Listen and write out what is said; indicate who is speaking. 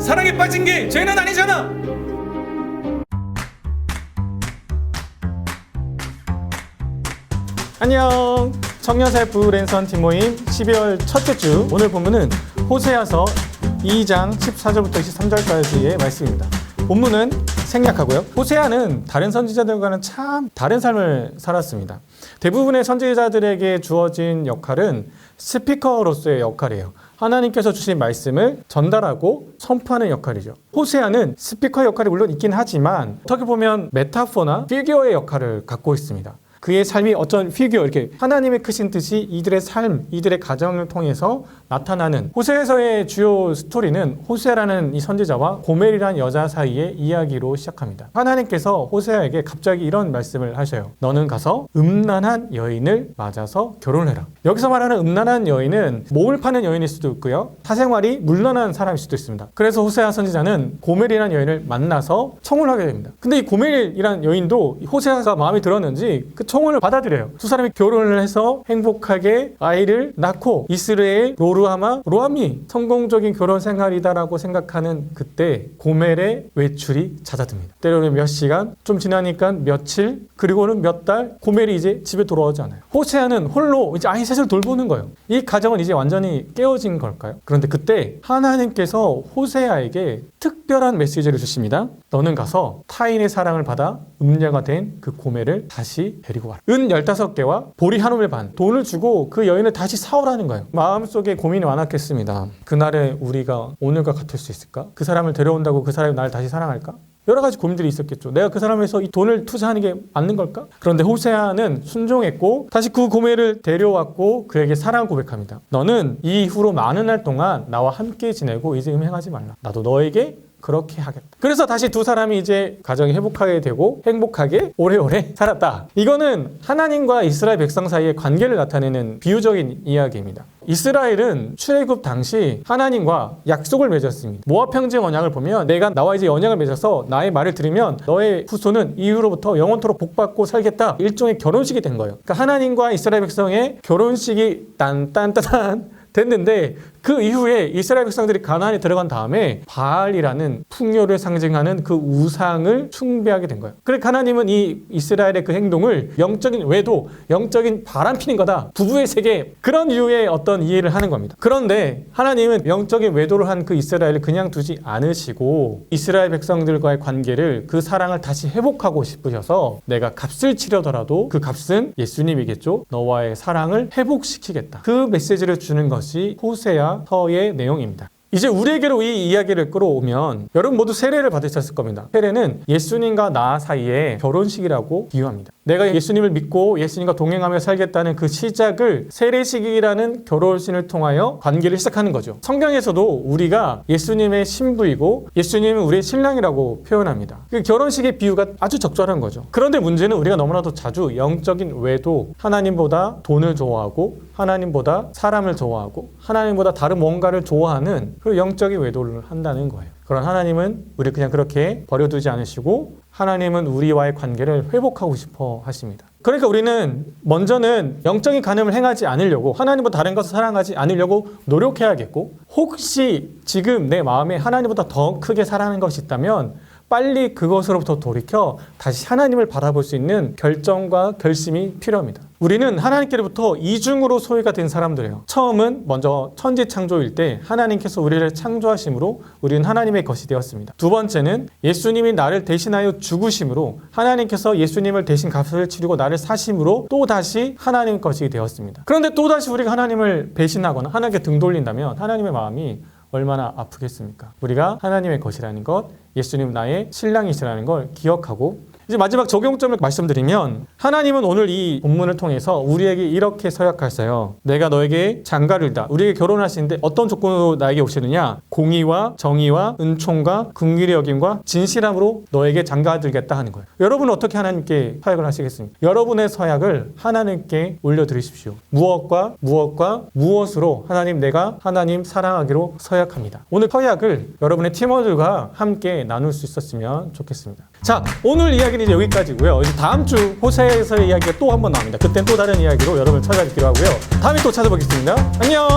Speaker 1: 사랑에 빠진 게 죄는 아니잖아.
Speaker 2: 안녕. 청년살 브랜선 팀 모임 12월 첫째 주. 오늘 본문은 호세아서 2장 14절부터 23절까지의 말씀입니다. 본문은 생략하고요. 호세아는 다른 선지자들과는 참 다른 삶을 살았습니다. 대부분의 선지자들에게 주어진 역할은 스피커로서의 역할이에요 하나님께서 주신 말씀을 전달하고 선포하는 역할이죠. 호세아는 스피커 역할이 물론 있긴 하지만 어떻게 보면 메타포나 피규어의 역할을 갖고 있습니다. 그의 삶이 어떤 피규어 이렇게 하나님의 크신 뜻이 이들의 삶, 이들의 가정을 통해서 나타나는 호세에서의 주요 스토리는 호세라는 이 선지자와 고멜이라는 여자 사이의 이야기로 시작합니다. 하나님께서 호세아에게 갑자기 이런 말씀을 하셔요. 너는 가서 음란한 여인을 맞아서 결혼해라. 여기서 말하는 음란한 여인은 몸을 파는 여인일 수도 있고요. 사생활이 물란한 사람일 수도 있습니다. 그래서 호세아 선지자는 고멜이라는 여인을 만나서 청혼을 하게 됩니다. 근데 이 고멜이라는 여인도 호세아가 마음에 들었는지 그 청혼을 받아들여요. 두 사람이 결혼을 해서 행복하게 아이를 낳고 이스라엘 로루하마 로함이 성공적인 결혼 생활이다라고 생각하는 그때 고멜의 외출이 잦아듭니다. 때로는 몇 시간, 좀 지나니까 며칠, 그리고는 몇 달, 고멜이 이제 집에 돌아오지 않아요. 호세아는 홀로 이제 아이 셋을 돌보는 거예요. 이 가정은 이제 완전히 깨어진 걸까요? 그런데 그때 하나님께서 호세아에게 특 별한 메시지를 주십니다. 너는 가서 타인의 사랑을 받아 음녀가 된 그 고멜을 다시 데리고 와라. 은 15개와 보리 한 오멜 반 돈을 주고 그 여인을 다시 사오라는 거예요. 마음속에 고민이 많았겠습니다. 그날에 우리가 오늘과 같을 수 있을까? 그 사람을 데려온다고 그 사람이 나를 다시 사랑할까? 여러 가지 고민들이 있었겠죠. 내가 그 사람에서 이 돈을 투자하는 게 맞는 걸까? 그런데 호세아는 순종했고 다시 그 고멜을 데려왔고 그에게 사랑 고백합니다. 너는 이 이후로 많은 날 동안 나와 함께 지내고 이제 음행하지 말라. 나도 너에게 그렇게 하겠다. 그래서 다시 두 사람이 이제 가정이 회복하게 되고 행복하게 오래오래 살았다. 이거는 하나님과 이스라엘 백성 사이의 관계를 나타내는 비유적인 이야기입니다. 이스라엘은 출애굽 당시 하나님과 약속을 맺었습니다. 모압 평지의 언약을 보면 내가 나와 이제 언약을 맺어서 나의 말을 들으면 너의 후손은 이후로부터 영원토록 복받고 살겠다. 일종의 결혼식이 된 거예요. 그러니까 하나님과 이스라엘 백성의 결혼식이 딴딴딴 됐는데 그 이후에 이스라엘 백성들이 가나안에 들어간 다음에 바알이라는 풍요를 상징하는 그 우상을 숭배하게 된 거예요. 그래서 하나님은 이 이스라엘의 그 행동을 영적인 외도, 영적인 바람 피는 거다. 부부의 세계 그런 이유의 어떤 이해를 하는 겁니다. 그런데 하나님은 영적인 외도를 한 그 이스라엘을 그냥 두지 않으시고 이스라엘 백성들과의 관계를 그 사랑을 다시 회복하고 싶으셔서 내가 값을 치려더라도 그 값은 예수님이겠죠. 너와의 사랑을 회복시키겠다. 그 메시지를 주는 것이 호세 아 서의 내용입니다. 이제 우리에게로 이 이야기를 끌어오면 여러분 모두 세례를 받으셨을 겁니다. 세례는 예수님과 나 사이의 결혼식이라고 비유합니다. 내가 예수님을 믿고 예수님과 동행하며 살겠다는 그 시작을 세례식이라는 결혼신을 통하여 관계를 시작하는 거죠. 성경에서도 우리가 예수님의 신부이고 예수님은 우리의 신랑이라고 표현합니다. 그 결혼식의 비유가 아주 적절한 거죠. 그런데 문제는 우리가 너무나도 자주 영적인 외도 하나님보다 돈을 좋아하고 하나님보다 사람을 좋아하고 하나님보다 다른 뭔가를 좋아하는 그 영적인 외도를 한다는 거예요. 그런 하나님은 우리 그냥 그렇게 버려두지 않으시고 하나님은 우리와의 관계를 회복하고 싶어 하십니다. 그러니까 우리는 먼저는 영적인 간음을 행하지 않으려고 하나님보다 다른 것을 사랑하지 않으려고 노력해야겠고 혹시 지금 내 마음에 하나님보다 더 크게 사랑하는 것이 있다면 빨리 그것으로부터 돌이켜 다시 하나님을 바라볼 수 있는 결정과 결심이 필요합니다. 우리는 하나님께로부터 이중으로 소유가 된 사람들이에요. 처음은 먼저 천지 창조일 때 하나님께서 우리를 창조하심으로 우리는 하나님의 것이 되었습니다. 두 번째는 예수님이 나를 대신하여 죽으심으로 하나님께서 예수님을 대신 값을 치르고 나를 사심으로 또 다시 하나님 것이 되었습니다. 그런데 또 다시 우리가 하나님을 배신하거나 하나님께 등 돌린다면 하나님의 마음이 얼마나 아프겠습니까? 우리가 하나님의 것이라는 것, 예수님 나의 신랑이시라는 걸 기억하고 이제 마지막 적용점을 말씀드리면 하나님은 오늘 이 본문을 통해서 우리에게 이렇게 서약하세요. 내가 너에게 장가를다. 우리에게 결혼하시는데 어떤 조건으로 나에게 오시느냐? 공의와 정의와 은총과 긍휼의 여김과 진실함으로 너에게 장가들겠다 하는 거예요. 여러분은 어떻게 하나님께 서약을 하시겠습니까? 여러분의 서약을 하나님께 올려드리십시오. 무엇과 무엇과 무엇으로 하나님 내가 하나님 사랑하기로 서약합니다. 오늘 서약을 여러분의 팀원들과 함께 나눌 수 있었으면 좋겠습니다. 자, 오늘 이야기는 이제 여기까지고요. 이제 다음 주 호세에서의 이야기가 또 한 번 나옵니다. 그땐 또 다른 이야기로 여러분을 찾아뵙기로 하고요. 다음에 또 찾아뵙겠습니다. 안녕!